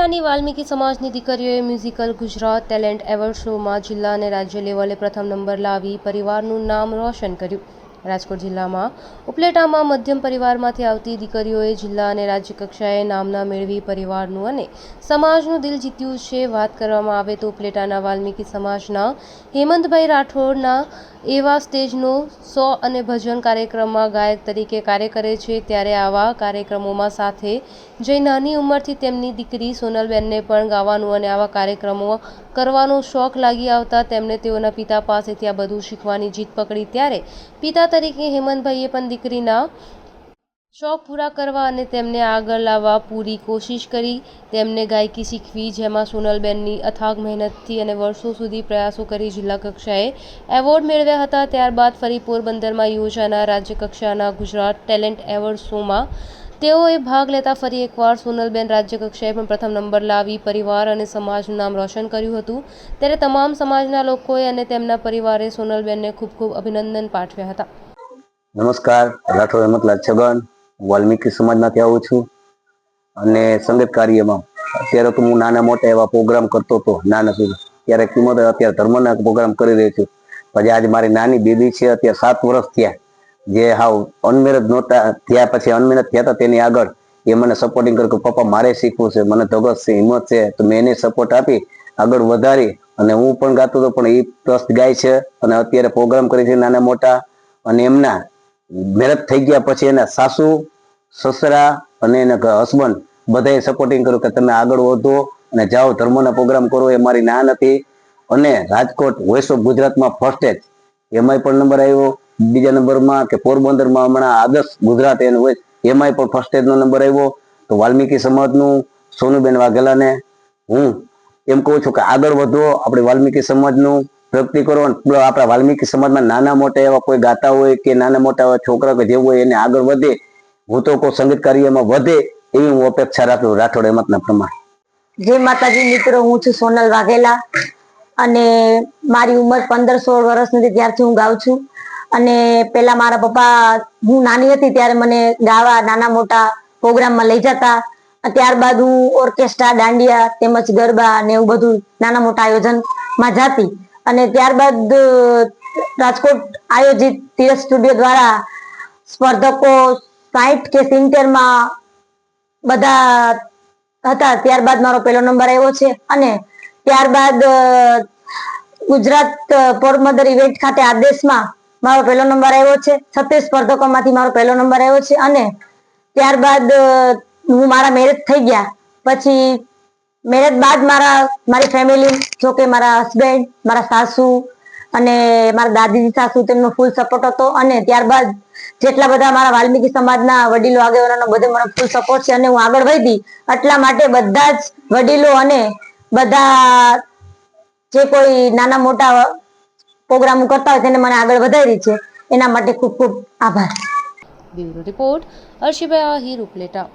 ઉપલેટાની વાલ્મીકી સમાજની દીકરીઓએ musical, Gujarat talent award શોમાં જિલ્લા અને રાજ્ય લેવલે પ્રથમ નંબર લાવી પરિવારનું નામ રોશન કર્યું. રાજકોટ જિલ્લામાં. ઉપલેટામાં મધ્યમ પરિવારમાંથી આવતી દીકરીઓએ જિલ્લા અને રાજ્ય કક્ષાએ નામના મેળવી પરિવારનું અને સમાજનું દિલ જીત્યું છે વાત કરવામાં આવે તો ઉપલેટાના વાલ્મીકી સમાજના હેમંતભાઈ રાઠોડના એવા સ્ટેજનો સો અને ભજન કાર્યક્રમમાં ગાયક તરીકે કાર્ય કરે છે. ત્યારે આવા કાર્યક્રમોમાં સાથે જઈ નાની ઉંમરથી તેમની દીકરી સોનલબેનને પણ ગાવાનું અને આવા કાર્યક્રમો કરવાનો શોખ લાગી આવતા તેમણે તેઓના પિતા પાસેથી આ બધું શીખવાની જીત પકડી. ત્યારે પિતા તરીકે હેમંતભાઈએ પણ દીકરીના શોખ પૂરા કરવા અને તેમને આગળ લાવવા પૂરી કોશિશ કરી. તેમને ગાયકી શીખવી, જેમાં સોનલબેનની અથાગ મહેનતથી અને વર્ષો સુધી પ્રયાસો કરી જિલ્લા કક્ષાએ એવોર્ડ મેળવ્યા હતા. ત્યારબાદ ફરી પોરબંદરમાં યોજાનાર રાજ્ય કક્ષાના ગુજરાત ટેલેન્ટ એવોર્ડ શોમાં તેઓએ ભાગ લેતા ફરી એકવાર સોનલબેન રાજ્ય કક્ષાએ પણ પ્રથમ નંબર લાવી પરિવાર અને સમાજનું નામ રોશન કર્યું હતું. ત્યારે તમામ સમાજના લોકોએ અને તેમના પરિવારે સોનલબેનને ખૂબ ખૂબ અભિનંદન પાઠવ્યા હતા. નમસ્કાર, રાઠોડ હેમતલાલ છગન વાલ્મીકી સમાજમાંથી આવું છું. અને સંગીત કાર્યમાં, અત્યારે તો હું નાના મોટા એવા પ્રોગ્રામ કરતો હતો, નાના ત્યારે કિંમત અત્યારે ધર્મના પ્રોગ્રામ કરી રહ્યો છું. પછી આજે મારી નાની બેબી છે, અત્યારે સાત વર્ષ થયા. જે હાવ અનમેરેજ નહોતા થયા પછી, અનમેરેજ થયા તેની આગળ એ મને સપોર્ટિંગ કર્યું કે, પપ્પા, મારે શીખવું છે, મને ધગત છે, હિંમત છે, તો મેં એને સપોર્ટ આપી, આગળ વધારી. અને હું પણ ગાતો હતો, પણ એ ટ્રસ્ટ ગાય છે. અને અત્યારે પ્રોગ્રામ કરે છે નાના મોટા. અને એમના મેરેજ થઈ ગયા પછી એના સાસુ, સસરા અને એના હસબન્ડ બધાએ સપોર્ટિંગ કર્યું કે, તમે આગળ વધો અને જાઓ, ધર્મના પ્રોગ્રામ કરો. એ મારી ના નથી અને રાજકોટ વોઇસ ઓફ ગુજરાતમાં ફર્સ્ટ એજ એમાંય પણ નંબર આવ્યો. બીજા નંબરમાં કે પોરબંદરમાં હમણાં આદર્શ ગુજરાત એનું હોય, એમાંય પણ ફર્સ્ટ નો નંબર આવ્યો. તો વાલ્મીકી સમાજનું, સોનુબેન વાઘેલાને હું એમ કહું છું કે આગળ વધો, આપણે વાલ્મીકી સમાજનું પ્રગતિ કરો આપણા વાલ્મીકી સમાજમાં નાના મોટા એવા કોઈ ગાતા હોય કે નાના મોટા એવા છોકરા કે જેવું હોય એને આગળ વધે હું તો કોઈ સંગીત કાર્યમાં વધે, એવી હું અપેક્ષા રાખું રાઠોડ એમતના પ્રમાણે. જય માતાજી મિત્રો, હું છું સોનલ વાઘેલા અને મારી ઉંમર પંદર સોળ વર્ષ નથી, ત્યારથી હું ગાઉં છું. અને પેલા મારા પપ્પા, હું નાની હતી ત્યારે મને ગાવા નાના મોટા પ્રોગ્રામમાં લઈ જતા. ત્યારબાદ હું ઓર્કેસ્ટ્રા, દાંડિયા તેમજ ગરબા ને એવું બધું નાના મોટા આયોજનમાં જાતી. અને ત્યારબાદ રાજકોટ આયોજિત તીરથ સ્ટુડિયો દ્વારા સ્પર્ધકો સાઠ કે સિત્તેરમાં બધા હતા. ત્યારબાદ મારો પહેલો નંબર આવ્યો છે. અને ત્યારબાદ ગુજરાત પોરબંદર ઇવેન્ટ ખાતે આદેશમાં મારો પહેલો નંબર આવ્યો છે. છત્રીસ સ્પર્ધકોમાંથી મારો પહેલો નંબર આવ્યો છે અને ત્યારબાદ હું મારા મેરેજ થઈ ગયા. પછી મેરેજ બાદ મારા, મારી ફેમિલી જો કે મારા હસબન્ડ મારા સાસુ અને મારા દાદીજી સાસુ તેમનો ફૂલ સપોર્ટ હતો અને ત્યારબાદ જેટલા બધા મારા વાલ્મીકી સમાજના વડીલો આગેવાનો બધે મને ફૂલ સપોર્ટ છે અને હું આગળ વધી એટલા માટે બધા જ વડીલો અને બધા જે કોઈ નાના મોટા પ્રોગ્રામ કરતા હોય તેને મને આગળ વધારી છે. એના માટે ખૂબ ખૂબ આભાર. બ્યુરો રિપોર્ટ અર્શિભાઈ આહિર ઉપલેટા.